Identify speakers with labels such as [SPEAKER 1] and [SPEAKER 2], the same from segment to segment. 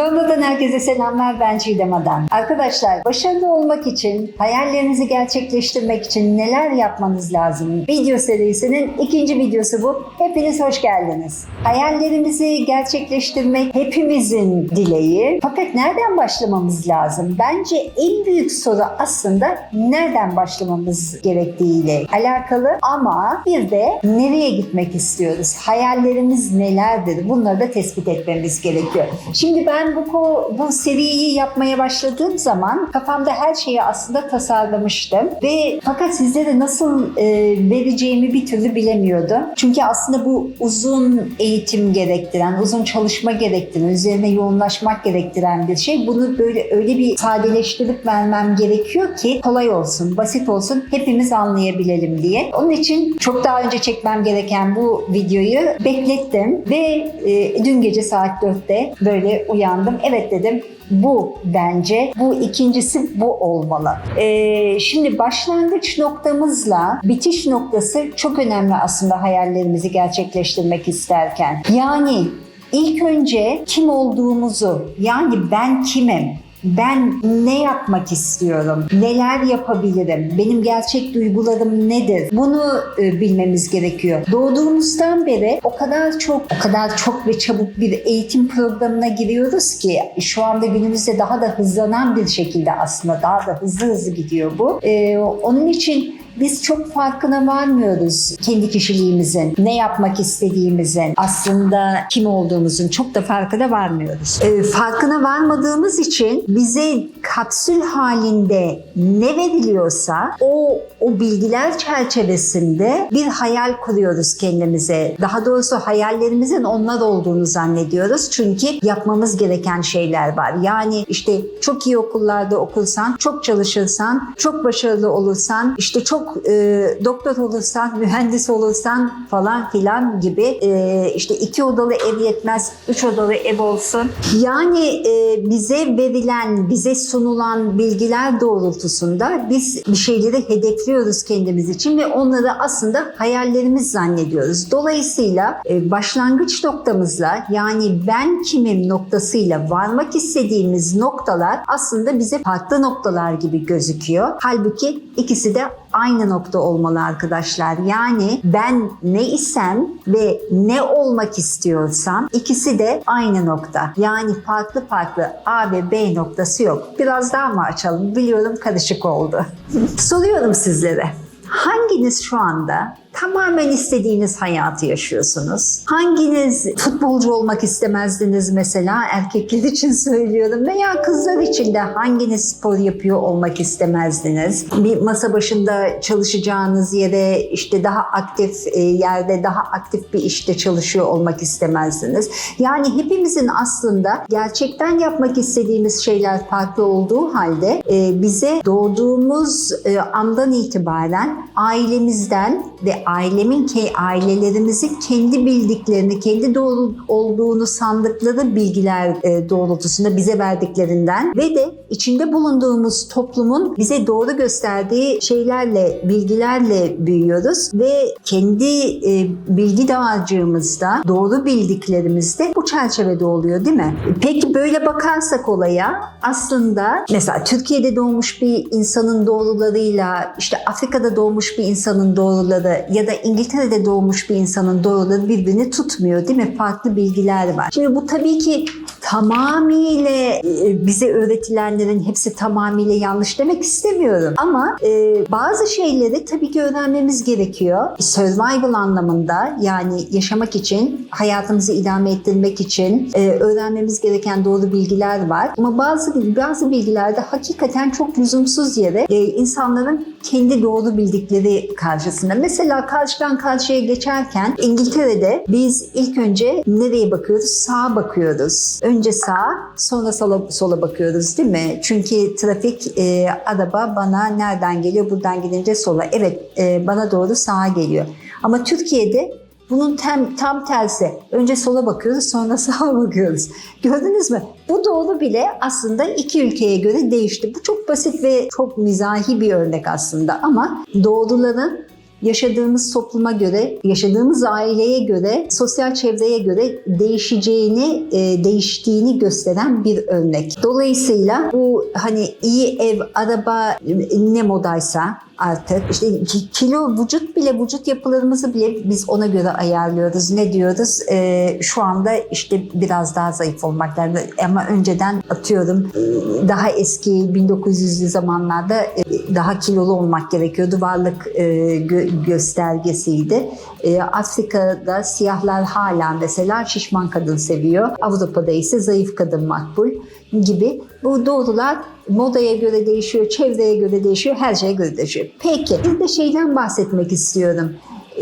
[SPEAKER 1] Londra'dan herkese selamlar ben Çiğdem Adan. Arkadaşlar başarılı olmak için, hayallerinizi gerçekleştirmek için neler yapmanız lazım? Video serisinin ikinci videosu bu. Hepiniz hoş geldiniz. Hayallerimizi gerçekleştirmek hepimizin dileği. Fakat nereden başlamamız lazım? Bence en büyük soru aslında nereden başlamamız gerektiğiyle alakalı ama bir de nereye gitmek istiyoruz? Hayallerimiz nelerdir? Bunları da tespit etmemiz gerekiyor. Şimdi ben bu ko- bu seriyi yapmaya başladığım zaman kafamda her şeyi aslında tasarlamıştım ve fakat sizlere nasıl e, vereceğimi bir türlü bilemiyordum. Çünkü aslında bu uzun eğitim gerektiren, uzun çalışma gerektiren, üzerine yoğunlaşmak gerektiren bir şey. Bunu böyle öyle bir sadeleştirip vermem gerekiyor ki kolay olsun, basit olsun, hepimiz anlayabilelim diye. Onun için çok daha önce çekmem gereken bu videoyu beklettim ve e, dün gece saat 4'te böyle uyandım. Evet dedim bu bence. Bu ikincisi bu olmalı. Ee, şimdi başlangıç noktamızla bitiş noktası çok önemli aslında hayallerimizi gerçekleştirmek isterken. Yani ilk önce kim olduğumuzu yani ben kimim? Ben ne yapmak istiyorum? Neler yapabilirim? Benim gerçek duygularım nedir? Bunu e, bilmemiz gerekiyor. Doğduğumuzdan beri o kadar çok, o kadar çok ve çabuk bir eğitim programına giriyoruz ki şu anda günümüzde daha da hızlanan bir şekilde aslında daha da hızlı hızlı gidiyor bu. E, onun için biz çok farkına varmıyoruz kendi kişiliğimizin, ne yapmak istediğimizin, aslında kim olduğumuzun çok da farkına varmıyoruz. Ee, farkına varmadığımız için bize kapsül halinde ne veriliyorsa o o bilgiler çerçevesinde bir hayal kuruyoruz kendimize. Daha doğrusu hayallerimizin onlar olduğunu zannediyoruz. Çünkü yapmamız gereken şeyler var. Yani işte çok iyi okullarda okursan, çok çalışırsan, çok başarılı olursan, işte çok e, doktor olursan, mühendis olursan falan filan gibi e, işte iki odalı ev yetmez, üç odalı ev olsun. Yani e, bize verilen, bize sunulan bilgiler doğrultusunda biz bir şeyleri hedefliyoruz kendimiz için ve onları aslında hayallerimiz zannediyoruz. Dolayısıyla e, başlangıç noktamızla yani ben kimim noktasıyla varmak istediğimiz noktalar aslında bize farklı noktalar gibi gözüküyor. Halbuki ikisi de aynı nokta olmalı arkadaşlar. Yani ben ne isem ve ne olmak istiyorsam ikisi de aynı nokta. Yani farklı farklı A ve B noktası yok. Biraz daha mı açalım? Biliyorum karışık oldu. Soruyorum sizlere. Hanginiz şu anda tamamen istediğiniz hayatı yaşıyorsunuz? Hanginiz futbolcu olmak istemezdiniz mesela erkekler için söylüyorum veya kızlar için de hanginiz spor yapıyor olmak istemezdiniz? Bir masa başında çalışacağınız yere işte daha aktif e, yerde daha aktif bir işte çalışıyor olmak istemezdiniz. Yani hepimizin aslında gerçekten yapmak istediğimiz şeyler farklı olduğu halde e, bize doğduğumuz e, andan itibaren ailemizden ve ailemin ailelerimizin kendi bildiklerini, kendi doğru olduğunu sandıkları bilgiler e, doğrultusunda bize verdiklerinden ve de içinde bulunduğumuz toplumun bize doğru gösterdiği şeylerle, bilgilerle büyüyoruz ve kendi e, bilgi dağarcığımızda, doğru bildiklerimizde bu çerçevede oluyor değil mi? Peki böyle bakarsak olaya aslında mesela Türkiye'de doğmuş bir insanın doğrularıyla işte Afrika'da doğmuş bir insanın doğruları ya da İngiltere'de doğmuş bir insanın doğruları birbirini tutmuyor değil mi? Farklı bilgiler var. Şimdi bu tabii ki tamamıyla e, bize öğretilenlerin hepsi tamamıyla yanlış demek istemiyorum. Ama e, bazı şeyleri tabii ki öğrenmemiz gerekiyor. Survival anlamında yani yaşamak için, hayatımızı idame ettirmek için e, öğrenmemiz gereken doğru bilgiler var. Ama bazı bazı bilgilerde hakikaten çok lüzumsuz yere e, insanların kendi doğru bildikleri karşısında. Mesela karşıdan karşıya geçerken İngiltere'de biz ilk önce nereye bakıyoruz? Sağa bakıyoruz. Önce sağa sonra sola, sola bakıyoruz değil mi? Çünkü trafik e, araba bana nereden geliyor? Buradan gidince sola. Evet e, bana doğru sağa geliyor. Ama Türkiye'de bunun tam, tam tersi. Önce sola bakıyoruz sonra sağa bakıyoruz. Gördünüz mü? Bu doğru bile aslında iki ülkeye göre değişti. Bu çok basit ve çok mizahi bir örnek aslında ama doğruların yaşadığımız topluma göre, yaşadığımız aileye göre, sosyal çevreye göre değişeceğini, e, değiştiğini gösteren bir örnek. Dolayısıyla bu hani iyi ev, araba ne modaysa artık işte ki- kilo vücut bile vücut yapılarımızı bile biz ona göre ayarlıyoruz. Ne diyoruz? Ee, şu anda işte biraz daha zayıf olmak lazım. Ama önceden atıyorum e, daha eski 1900'lü zamanlarda e, daha kilolu olmak gerekiyordu. Varlık e, gö- göstergesiydi. E, Afrika'da siyahlar hala mesela şişman kadın seviyor. Avrupa'da ise zayıf kadın makbul gibi. Bu doğrular modaya göre değişiyor, çevreye göre değişiyor, her şeye göre değişiyor. Peki, bir de şeyden bahsetmek istiyorum.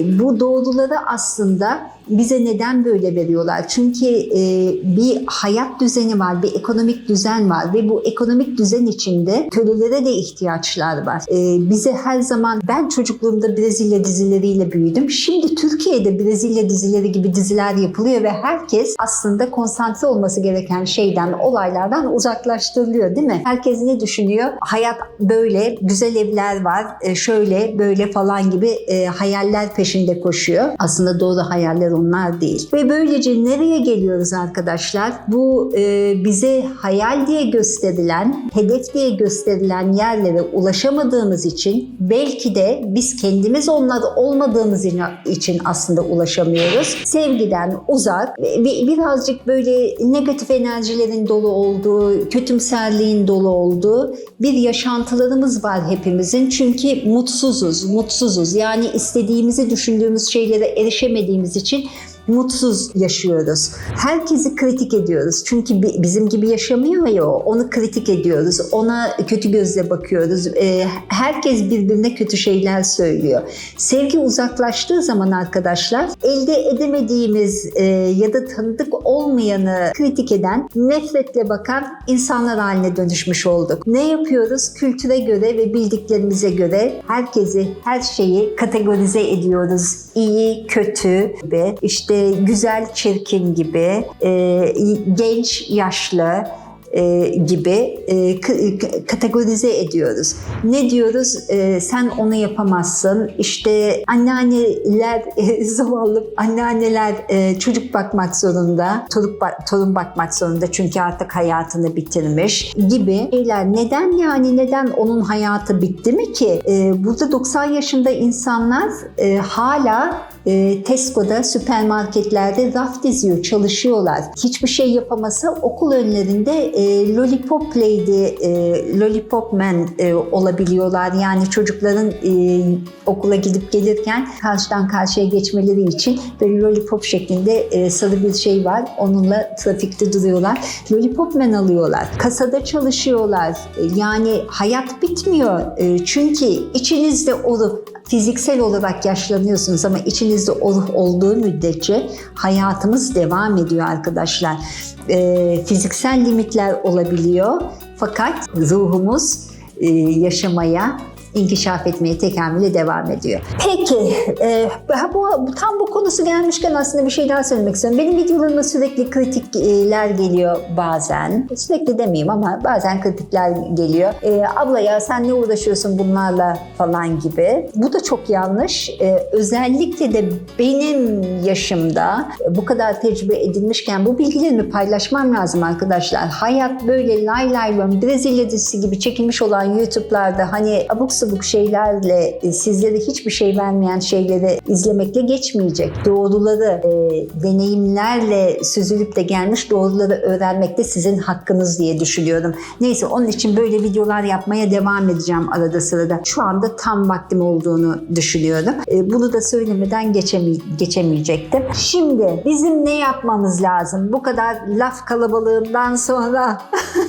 [SPEAKER 1] Bu doğruları aslında bize neden böyle veriyorlar? Çünkü e, bir hayat düzeni var, bir ekonomik düzen var ve bu ekonomik düzen içinde kölelere de ihtiyaçlar var. E, bize her zaman ben çocukluğumda Brezilya dizileriyle büyüdüm. Şimdi Türkiye'de Brezilya dizileri gibi diziler yapılıyor ve herkes aslında konsantre olması gereken şeyden, olaylardan uzaklaştırılıyor değil mi? Herkes ne düşünüyor? Hayat böyle, güzel evler var, e, şöyle böyle falan gibi hayaller peşinde koşuyor. Aslında doğru hayaller onlar değil. Ve böylece nereye geliyoruz arkadaşlar? Bu e, bize hayal diye gösterilen, hedef diye gösterilen yerlere ulaşamadığımız için belki de biz kendimiz onlar olmadığımız için aslında ulaşamıyoruz. Sevgiden uzak ve birazcık böyle negatif enerjilerin dolu olduğu, kötümserliğin dolu olduğu bir yaşantılarımız var hepimizin. Çünkü mutsuzuz, mutsuzuz. Yani istediğimizi düşündüğümüz şeylere erişemediğimiz için Bye. Mutsuz yaşıyoruz. Herkesi kritik ediyoruz. Çünkü bi- bizim gibi yaşamıyor ya o. Onu kritik ediyoruz. Ona kötü gözle bakıyoruz. Ee, herkes birbirine kötü şeyler söylüyor. Sevgi uzaklaştığı zaman arkadaşlar elde edemediğimiz e, ya da tanıdık olmayanı kritik eden, nefretle bakan insanlar haline dönüşmüş olduk. Ne yapıyoruz? Kültüre göre ve bildiklerimize göre herkesi, her şeyi kategorize ediyoruz. İyi, kötü gibi, işte güzel, çirkin gibi, e, genç, yaşlı, e, gibi e, kategorize ediyoruz. Ne diyoruz? E, sen onu yapamazsın. İşte anneanneler e, zavallı anneanneler e, çocuk bakmak zorunda, torun, bak- torun bakmak zorunda çünkü artık hayatını bitirmiş gibi şeyler. Neden yani neden onun hayatı bitti mi ki? E, burada 90 yaşında insanlar e, hala e, Tesco'da, süpermarketlerde raf diziyor, çalışıyorlar. Hiçbir şey yapamasa okul önlerinde e, Lollipop Lady, e, Lollipop Man e, olabiliyorlar. Yani çocukların e, okula gidip gelirken karşıdan karşıya geçmeleri için böyle lollipop şeklinde e, sarı bir şey var. Onunla trafikte duruyorlar. Lollipop Man alıyorlar. Kasada çalışıyorlar. E, Yani hayat bitmiyor. E, çünkü içinizde o ruh fiziksel olarak yaşlanıyorsunuz ama içinizde ruh olduğu müddetçe hayatımız devam ediyor arkadaşlar. Ee, fiziksel limitler olabiliyor fakat ruhumuz e, yaşamaya inkişaf etmeye tekamüle devam ediyor. Peki, e, bu, tam bu konusu gelmişken aslında bir şey daha söylemek istiyorum. Benim videolarıma sürekli kritikler geliyor bazen. Sürekli demeyeyim ama bazen kritikler geliyor. E, abla ya sen ne uğraşıyorsun bunlarla falan gibi. Bu da çok yanlış. E, özellikle de benim yaşımda bu kadar tecrübe edilmişken bu bilgilerimi paylaşmam lazım arkadaşlar. Hayat böyle lay lay lom Brezilya dizisi gibi çekilmiş olan YouTube'larda hani abuk sabuk şeylerle e, sizlere hiçbir şey vermeyen şeyleri izlemekle geçmeyecek. Doğruları e, deneyimlerle süzülüp de gelmiş doğruları öğrenmek de sizin hakkınız diye düşünüyorum. Neyse onun için böyle videolar yapmaya devam edeceğim arada sırada. Şu anda tam vaktim olduğunu düşünüyorum. E, bunu da söylemeden geçemey- geçemeyecektim. Şimdi bizim ne yapmamız lazım? Bu kadar laf kalabalığından sonra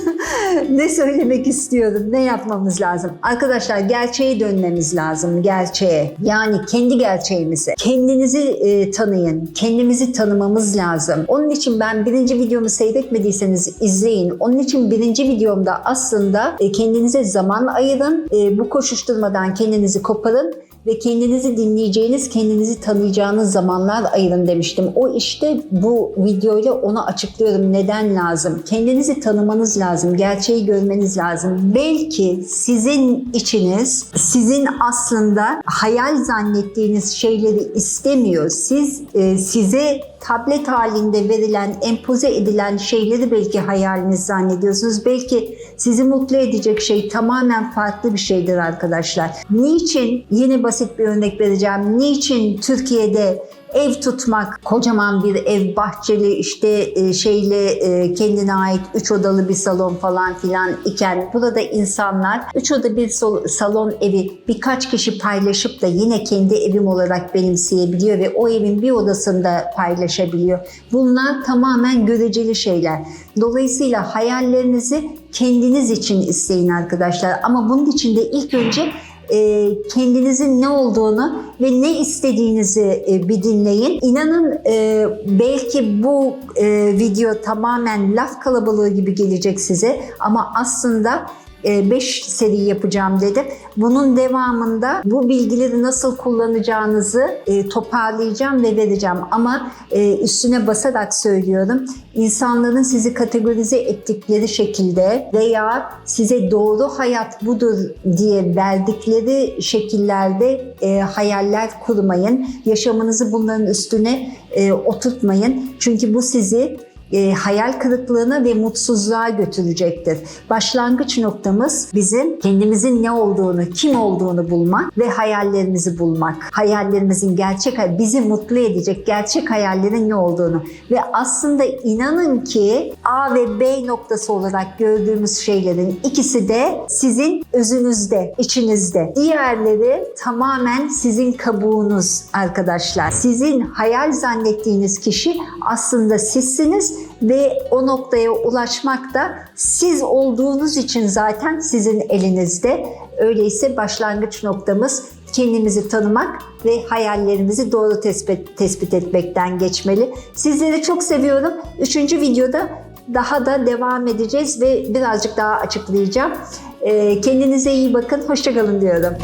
[SPEAKER 1] ne söylemek istiyorum? Ne yapmamız lazım? Arkadaşlar gerçeğe dönmemiz lazım. Gerçeğe. Yani kendi gerçeğimize. Kendinizi e, tanıyın. Kendimizi tanımamız lazım. Onun için ben birinci videomu seyretmediyseniz izleyin. Onun için birinci videomda aslında e, kendinize zaman ayırın. E, bu koşuşturmadan kendinizi koparın ve kendinizi dinleyeceğiniz, kendinizi tanıyacağınız zamanlar ayırın demiştim. O işte bu videoyla onu açıklıyorum. Neden lazım? Kendinizi tanımanız lazım, gerçeği görmeniz lazım. Belki sizin içiniz, sizin aslında hayal zannettiğiniz şeyleri istemiyor. Siz e, size tablet halinde verilen, empoze edilen şeyleri belki hayaliniz zannediyorsunuz. Belki sizi mutlu edecek şey tamamen farklı bir şeydir arkadaşlar. Niçin, yine basit bir örnek vereceğim. Niçin Türkiye'de ev tutmak, kocaman bir ev, bahçeli işte e, şeyle e, kendine ait üç odalı bir salon falan filan iken burada insanlar üç oda bir salon evi birkaç kişi paylaşıp da yine kendi evim olarak benimseyebiliyor ve o evin bir odasında paylaşabiliyor. Bunlar tamamen göreceli şeyler. Dolayısıyla hayallerinizi kendiniz için isteyin arkadaşlar. Ama bunun için de ilk önce e, kendinizin ne olduğunu ve ne istediğinizi e, bir dinleyin. İnanın e, belki bu e, video tamamen laf kalabalığı gibi gelecek size ama aslında 5 seri yapacağım dedim. Bunun devamında bu bilgileri nasıl kullanacağınızı e, toparlayacağım ve vereceğim. Ama e, üstüne basarak söylüyorum. İnsanların sizi kategorize ettikleri şekilde veya size doğru hayat budur diye verdikleri şekillerde e, hayaller kurmayın. Yaşamınızı bunların üstüne e, oturtmayın. Çünkü bu sizi e, hayal kırıklığına ve mutsuzluğa götürecektir. Başlangıç noktamız bizim kendimizin ne olduğunu, kim olduğunu bulmak ve hayallerimizi bulmak. Hayallerimizin gerçek, bizi mutlu edecek gerçek hayallerin ne olduğunu. Ve aslında inanın ki A ve B noktası olarak gördüğümüz şeylerin ikisi de sizin özünüzde, içinizde. Diğerleri tamamen sizin kabuğunuz arkadaşlar. Sizin hayal zannettiğiniz kişi aslında sizsiniz ve o noktaya ulaşmak da siz olduğunuz için zaten sizin elinizde. Öyleyse başlangıç noktamız kendimizi tanımak ve hayallerimizi doğru tespit, tespit etmekten geçmeli. Sizleri çok seviyorum. Üçüncü videoda daha da devam edeceğiz ve birazcık daha açıklayacağım. Ee, Kendinize iyi bakın. Hoşçakalın diyorum.